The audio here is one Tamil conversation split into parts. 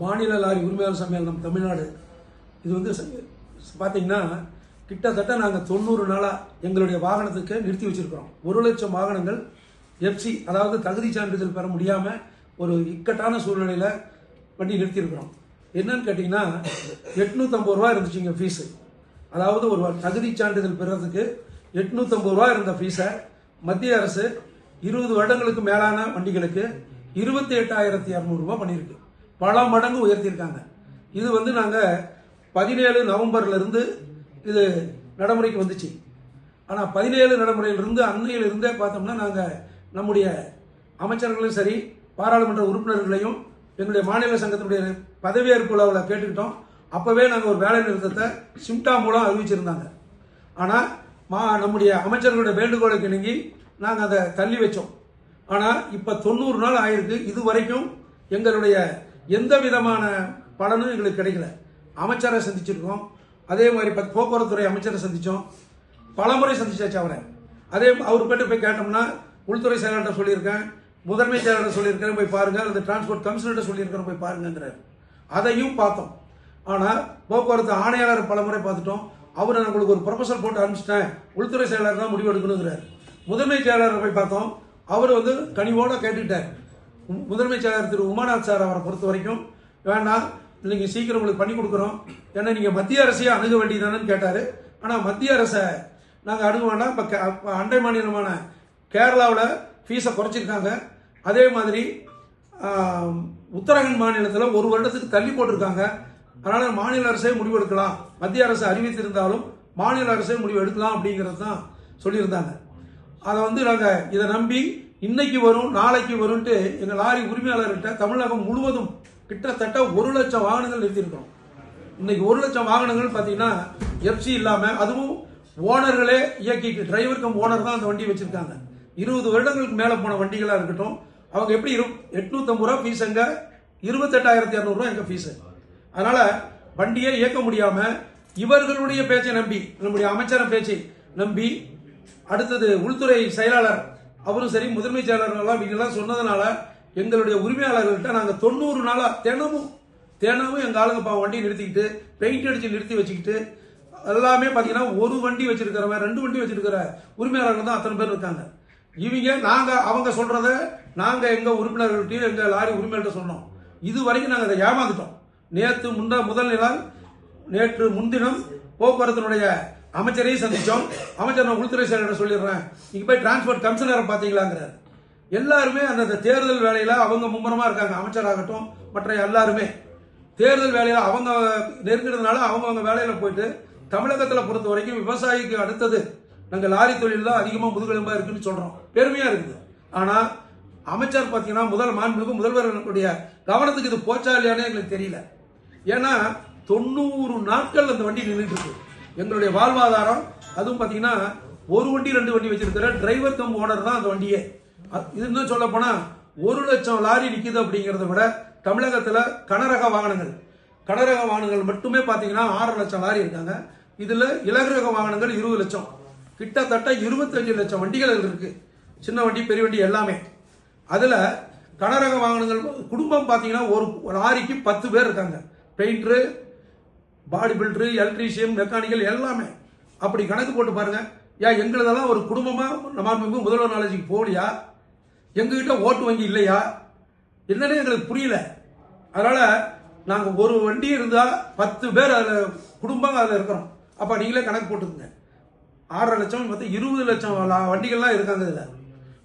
மாநில லாரி உரிமையாளர் சம்மேளனம் தமிழ்நாடு. இது வந்து பார்த்தீங்கன்னா கிட்டத்தட்ட நாங்கள் தொண்ணூறு நாளாக எங்களுடைய வாகனத்துக்கு நிறுத்தி வச்சிருக்கிறோம். ஒரு லட்சம் வாகனங்கள் எஃப்சி அதாவது தகுதி சான்றிதழ் பெற முடியாமல் ஒரு இக்கட்டான சூழ்நிலையில் வண்டி நிறுத்தியிருக்கிறோம். என்னன்னு கேட்டிங்கன்னா எட்நூற்றம்பது ரூபா இருந்துச்சுங்க ஃபீஸு அதாவது ஒரு தகுதி சான்றிதழ் பெறதுக்கு எட்நூற்றம்பது ரூபா இருந்த ஃபீஸை மத்திய அரசு இருபது வருடங்களுக்கு மேலான வண்டிகளுக்கு இருபத்தி எட்டாயிரத்தி இரநூறுபா பண்ணியிருக்கு. பல மடங்கு உயர்த்தியிருக்காங்க. இது வந்து நாங்கள் பதினேழு நவம்பர்லேருந்து இது நடைமுறைக்கு வந்துச்சு. ஆனால் பதினேழு நடைமுறையிலிருந்து அன்னையிலிருந்தே பார்த்தோம்னா நாங்கள் நம்முடைய அமைச்சர்களும் சரி பாராளுமன்ற உறுப்பினர்களையும் எங்களுடைய மாநில சங்கத்தினுடைய பதவியேற்பு விழாவில் கேட்டுக்கிட்டோம். அப்போவே நாங்கள் ஒரு வேலை நிறுத்தத்தை சிம்டா மூலம் அறிவிச்சிருந்தாங்க. ஆனால் மா நம்முடைய அமைச்சர்களுடைய வேண்டுகோளுக்கு இணங்கி நாங்கள் அதை தள்ளி வச்சோம். ஆனால் இப்போ தொண்ணூறு நாள் ஆயிருக்கு. இது வரைக்கும் எங்களுடைய எந்த விதமான பலனும் எங்களுக்கு கிடைக்கல. அமைச்சரை சந்திச்சிருக்கோம். அதே மாதிரி பத்- போக்குவரத்துறை அமைச்சரை சந்தித்தோம் பலமுறை சந்திச்சாச்சு அவரை. அதே அவர்கிட்ட போய் கேட்டோம்னா உள்துறை செயலாளர்கிட்ட சொல்லியிருக்கேன் முதன்மை செயலாளர் சொல்லியிருக்கேன் போய் பாருங்க அந்த டிரான்ஸ்போர்ட் கமிஷனர்கிட்ட சொல்லியிருக்கிறேன் போய் பாருங்கிறார் அதையும் பார்த்தோம். ஆனால் போக்குவரத்து ஆணையாளர் பலமுறை பார்த்துட்டோம். அவர் நான் உங்களுக்கு ஒரு ப்ரொபசல் போட்டு அனுப்பிச்சிட்டேன். உள்துறை செயலாளர் தான் முடிவு எடுக்கணுங்கிறார். முதன்மை செயலாளரை போய் பார்த்தோம். அவர் வந்து கனிவோட கேட்டுக்கிட்டார். முதன்மைச் முதன்மை திரு உமாநாத் சார் அவரை பொறுத்த வரைக்கும் வேண்டாம் நீங்கள் சீக்கிரம் உங்களுக்கு பண்ணி கொடுக்குறோம். ஏன்னா நீங்கள் மத்திய அரசையே அணுக வேண்டியதானு கேட்டார். ஆனால் மத்திய அரசை நாங்கள் அணுக வேண்டாம். இப்போ அண்டை மாநிலமான கேரளாவில் ஃபீஸை குறைச்சிருக்காங்க. அதே மாதிரி ஆம், உத்தரகாண்ட் மாநிலத்தில் ஒரு வருடத்துக்கு தள்ளி போட்டிருக்காங்க. அதனால் மாநில அரசே முடிவு எடுக்கலாம். மத்திய அரசு அறிவித்திருந்தாலும் மாநில அரசே முடிவு எடுக்கலாம் அப்படிங்கிறது தான் சொல்லியிருந்தாங்க. அதை வந்து நாங்கள் இதை நம்பி இன்னைக்கு வரும் நாளைக்கு வரும்ட்டு எங்கள் லாரி உரிமையாளர்கிட்ட தமிழகம் முழுவதும் கிட்டத்தட்ட ஒரு லட்சம் வாகனங்கள் நிறுத்தியிருக்கிறோம். இன்னைக்கு ஒரு லட்சம் வாகனங்கள் பார்த்தீங்கன்னா எஃப்சி இல்லாமல் அதுவும் ஓனர்களே இயக்கிட்டு டிரைவர் கம் ஓனர் தான் அந்த வண்டி வச்சிருக்காங்க. இருபது வருடங்களுக்கு மேலே போன வண்டிகளாக இருக்கட்டும் அவங்க எப்படி இரு எட்நூத்தம்பது ரூபா ஃபீஸ் எங்க? இருபத்தெட்டாயிரத்தி இரநூறுவா எங்கள் ஃபீஸு அதனால் வண்டியை இயக்க முடியாமல் இவர்களுடைய பேச்சை நம்பி நம்முடைய அமைச்சரை பேச்சை நம்பி அடுத்தது உள்துறை செயலாளர் அவரும் சரி முதன்மை செயலாளர்கள்லாம் இவங்கெல்லாம் சொன்னதுனால எங்களுடைய உரிமையாளர்கள்ட்ட நாங்கள் தொண்ணூறு நாளாக தினமும் தினமும் எங்கள் ஆளுங்க பாவம் வண்டியை நிறுத்திக்கிட்டு பெயிண்ட் அடித்து நிறுத்தி வச்சுக்கிட்டு எல்லாமே பார்த்தீங்கன்னா ஒரு வண்டி வச்சிருக்கிறவன் ரெண்டு வண்டி வச்சிருக்கிற உரிமையாளர்கள் தான் அத்தனை பேர் இருக்காங்க. இவங்க நாங்கள் அவங்க சொல்கிறத நாங்கள் எங்கள் உறுப்பினர்கள்ட்டையும் எங்கள் லாரி உரிமையாளர்கிட்ட சொன்னோம். இது வரைக்கும் நாங்கள் அதை ஏமாந்துட்டோம். நேற்று முந்த முதல் நாள் நேற்று முன்தினம் போக்குவரத்தினுடைய அமைச்சரையும் சந்திச்சோம். அமைச்சர் நான் உள்துறை செயலர் சொல்லிடுறேன். நீங்க போய் டிரான்ஸ்போர்ட் கமிஷனரை பாத்தீங்களாங்கிறார். எல்லாருமே அந்த தேர்தல் வேலையில அவங்க மும்முரமா இருக்காங்க. அமைச்சராகட்டும் மற்ற எல்லாருமே. தேர்தல் வேலையில அவங்க நெருங்கிறதுனால அவங்க அவங்க வேலையில போயிட்டு தமிழகத்துல பொறுத்த வரைக்கும் விவசாயிக்கு அடுத்தது நாங்க லாரி தொழில் தான் அதிகமா முதுகெலும்பா இருக்குன்னு சொல்றோம். பெருமையா இருக்குது. ஆனா அமைச்சர் பாத்தீங்கன்னா முதல் மாண்புமிகு முதல்வர்களுடைய கவனத்துக்கு இது போச்சா இல்லையானே எங்களுக்கு தெரியல. ஏன்னா தொண்ணூறு நாட்கள் அந்த வண்டி நின்றுட்டு இருக்கு. எங்களுடைய வாழ்வாதாரம் அதுவும் பாத்தீங்கன்னா ஒரு வண்டி ரெண்டு வண்டி வச்சிருக்கிற டிரைவர் கம் ஓனர் தான் அந்த வண்டியே. அ- இது இன்னும் சொல்ல போனா ஒரு லட்சம் லாரி நிக்குது அப்படிங்கறத விட தமிழகத்துல கனரக வாகனங்கள் கனரக வாகனங்கள் மட்டுமே பாத்தீங்கன்னா ஆறு லட்சம் லாரி இருக்காங்க. இதுல இலகுரக வாகனங்கள் இருபது லட்சம். கிட்டத்தட்ட இருபத்தஞ்சு லட்சம் வண்டிகள் இருக்கு. சின்ன வண்டி பெரிய வண்டி எல்லாமே. அதுல கனரக வாகனங்கள் குடும்பம் பாத்தீங்கன்னா ஒரு ஒரு லாரிக்கு பத்து பேர் இருக்காங்க. Painter body builder electrician mechanical எல்லாமே. அப்படி கணக்கு போட்டு பாருங்க. ஏன் எங்களதெல்லாம் ஒரு குடும்பமாக நம்ம முதல்வர் நாலேஜுக்கு போகலையா? எங்ககிட்ட ஓட்டு வங்கி இல்லையா? என்னன்னு எங்களுக்கு புரியல. அதனால நாங்கள் ஒரு வண்டி இருந்தால் பத்து பேர் அதில் குடும்பம் அதில் இருக்கிறோம். அப்போ நீங்களே கணக்கு போட்டுருங்க ஆறரை லட்சம் மொத்தம் இருபது லட்சம் வண்டிகள்லாம் இருக்காங்க இதில்.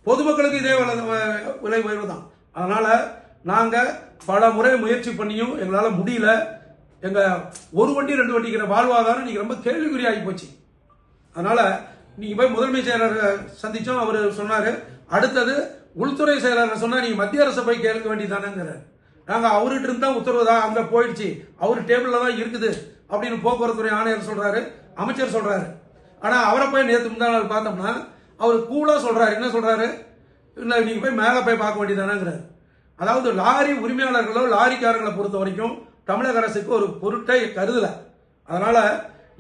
பொதுமக்களுக்கு இதே விலை விலை உயர்வு தான். அதனால் நாங்கள் பல முறை முயற்சி பண்ணியும் எங்களால் முடியல. எங்க ஒரு வண்டி ரெண்டு வண்டிக்கிற வாழ்வாதாரம் நீங்க ரொம்ப கேள்விக்குறியாகி போச்சு. அதனால நீங்க போய் முதன்மை செயலரை சந்திச்சோம். அவர் சொன்னாரு அடுத்தது உள்துறை செயலர் சொன்னா நீங்க மத்திய அரசை போய் கேட்க வேண்டியதானங்கிறார் நாங்க அவர்கிட்ட இருந்தா உத்தரவு தான் அங்க போயிடுச்சு. அவர் டேபிள்ல தான் இருக்குது அப்படின்னு போக்குவரத்துறை ஆணையர் சொல்றாரு அமைச்சர் சொல்றாரு. ஆனா அவரை போய் நேற்று முந்தா நாள் பார்த்தோம்னா அவர் கூலா சொல்றாரு. என்ன சொல்றாரு? இல்லை நீங்க போய் மேலே போய் பார்க்க வேண்டியதானங்கிறாரு அதாவது லாரி உரிமையாளர்களோ லாரிக்காரர்களை பொறுத்த வரைக்கும் தமிழக அரசுக்கு ஒரு பொருட்டை கருதல அதனால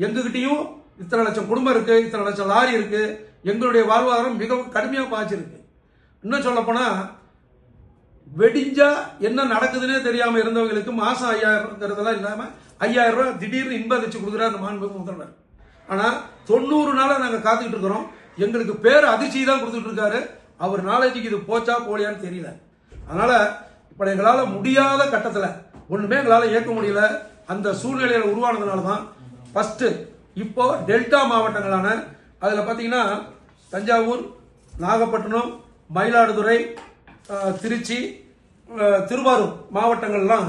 எங்ககிட்டயும் இத்தனை லட்சம் குடும்பம் இருக்கு இத்தனை லட்சம் லாரி இருக்கு எங்களுடைய வாழ்வாதாரம் மிகவும் கடுமையாக பாய்ச்சிருக்கு இன்னும் சொல்ல போனா வெடிஞ்சா என்ன நடக்குதுன்னே தெரியாம இருந்தவங்களுக்கு மாசம் ஐயாயிரம்ங்கிறதெல்லாம் இல்லாம ஐயாயிரம் ரூபாய் திடீர்னு இன்ப அதிர்ச்சி கொடுக்குறாரு அந்த மாண்புமிகு முதல்வர். ஆனா தொண்ணூறு நாளா நாங்க காத்துக்கிட்டு இருக்கிறோம். எங்களுக்கு பேர் அதிர்ச்சி தான் கொடுத்துட்டு இருக்காரு. அவர் நாலேஜுக்கு இது போச்சா போலியான்னு தெரியல. அதனால இப்ப எங்களால முடியாத கட்டத்துல ஒன்றுமே எங்களால் இயக்க முடியல. அந்த சூழ்நிலையில் உருவானதுனால தான் ஃபஸ்ட்டு இப்போ டெல்டா மாவட்டங்களான அதில் பார்த்தீங்கன்னா தஞ்சாவூர் நாகப்பட்டினம் மயிலாடுதுறை திருச்சி திருவாரூர் மாவட்டங்கள்லாம்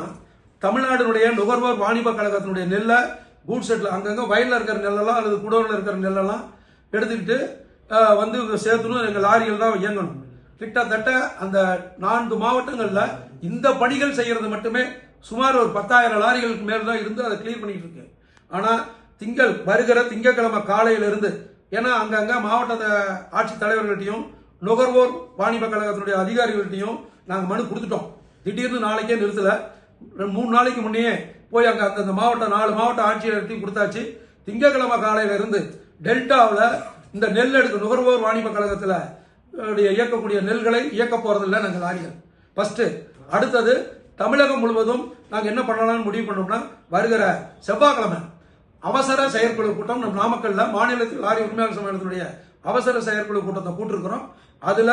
தமிழ்நாடுனுடைய நுகர்வோர் வாணிப கழகத்தினுடைய நெல்லை கூட் செட்டில் அங்கங்கே வயலில் இருக்கிற நெல்லெல்லாம் அல்லது குடோனில் இருக்கிற நெல்லெல்லாம் எடுத்துக்கிட்டு வந்து சேர்த்துணும். எங்கள் லாரிகள் தான் இயங்கணும். கிட்டத்தட்ட அந்த நான்கு மாவட்டங்களில் இந்த பணிகள் செய்கிறது மட்டுமே சுமார் ஒரு பத்தாயிரம் லாரிகளுக்கு மேல் தான் இருந்து அதை கிளியர் பண்ணிட்டு இருக்கு ஆனால் திங்கள் வருகிற திங்கட்கிழமை காலையிலிருந்து ஏன்னா அங்கங்கே மாவட்ட ஆட்சித்தலைவர்கள்ட்டையும் நுகர்வோர் வாணிப கழகத்தினுடைய அதிகாரிகள்ட்டையும் நாங்கள் மனு கொடுத்துட்டோம். திடீர்னு நாளைக்கே நிறுத்தலை. ரெண்டு மூணு நாளைக்கு முன்னே போய் அங்கே அந்த மாவட்ட நாலு மாவட்ட ஆட்சியர்கிட்டையும் கொடுத்தாச்சு. திங்கக்கிழமை காலையில இருந்து டெல்டாவில் இந்த நெல் எடுக்க நுகர்வோர் வாணிப கழகத்தில் இயக்கக்கூடிய நெல்களை இயக்க போறதில்லை நாங்கள் லாரிகள். ஃபர்ஸ்ட் அடுத்தது தமிழகம் முழுவதும் நாங்கள் என்ன பண்ணலாம்னு முடிவு பண்ணோம்னா வருகிற செவ்வாய்க்கிழமை அவசர செயற்குழு கூட்டம் நம் நாமக்கல்ல மாநிலத்தில் லாரி உரிமையாளர் சம்மேளனத்துடைய அவசர செயற்குழு கூட்டத்தை கூட்டிருக்கிறோம். அதுல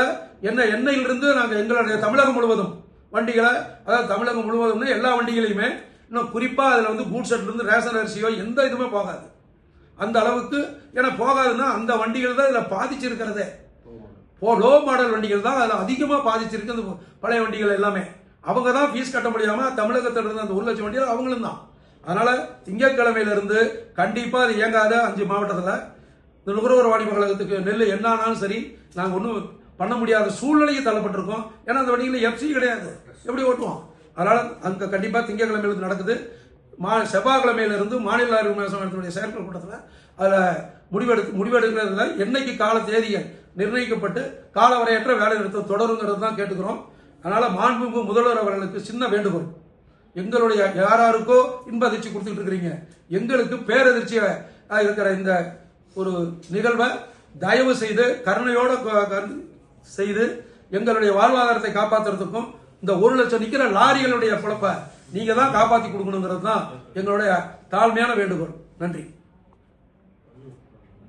என்ன எண்ணெயிலிருந்து நாங்கள் எங்களுடைய தமிழகம் முழுவதும் வண்டிகளை அதாவது தமிழகம் முழுவதும்னு எல்லா வண்டிகளையுமே இன்னும் குறிப்பா அதுல வந்து கூட் செட்ல இருந்து ரேஷன் அரிசியோ எந்த இதுவுமே போகாது. அந்த அளவுக்கு ஏன்னா போகாதுன்னா அந்த வண்டிகள் தான் இதுல பாதிச்சிருக்கிறதே. போ லோ மாடல் வண்டிகள் தான் அதில் அதிகமாக பாதிச்சிருக்கு அந்த பழைய வண்டிகள் எல்லாமே. அவங்க தான் ஃபீஸ் கட்ட முடியாம தமிழகத்தில் இருந்த அந்த ஒரு லட்சம் வண்டியில் அவங்களும் தான். அதனால திங்கட்கிழமையிலிருந்து கண்டிப்பாக கண்டிப்பா அது இயங்காத அஞ்சு மாவட்டத்தில் இந்த நுகர்வோர் வாணிப கழகத்துக்கு நெல் என்ன ஆனாலும் சரி நாங்கள் ஒன்றும் பண்ண முடியாத சூழ்நிலைக்கு தள்ளப்பட்டிருக்கோம். ஏன்னா அந்த வண்டிகளில் எஃப்சி கிடையாது. எப்படி ஓட்டுவோம்? அதனால அங்கே கண்டிப்பாக திங்கட்கிழமையிலிருந்து நடக்குது. மா செவ்வாய்க்கிழமையிலிருந்து மாநில அறிவு உரிமையாளர் செயற்குழு கூட்டத்தில் அதில் முடிவெடு முடிவெடுக்கிறதுல என்னைக்கு கால தேதிகள் நிர்ணயிக்கப்பட்டு காலவரையற்ற வேலை நிறுத்தம் தொடருங்கிறது தான் கேட்டுக்கிறோம். அதனால் மாண்புமிகு முதல்வர் அவர்களுக்கு சின்ன வேண்டுகோள். எங்களுடைய யாராருக்கோ இன்ப அதிர்ச்சி கொடுத்துட்டு இருக்கிறீங்க. எங்களுக்கு பேரதிர்ச்சியை இருக்கிற இந்த ஒரு நிகழ்வை தயவு செய்து கருணையோடு செய்து எங்களுடைய வாழ்வாதாரத்தை காப்பாத்துறதுக்கும் இந்த ஒரு லட்சம் நிற்கிற லாரிகளுடைய பொழப்ப நீங்கள் தான் காப்பாற்றி கொடுக்கணுங்கிறது தான் எங்களுடைய தாழ்மையான வேண்டுகோள். நன்றி.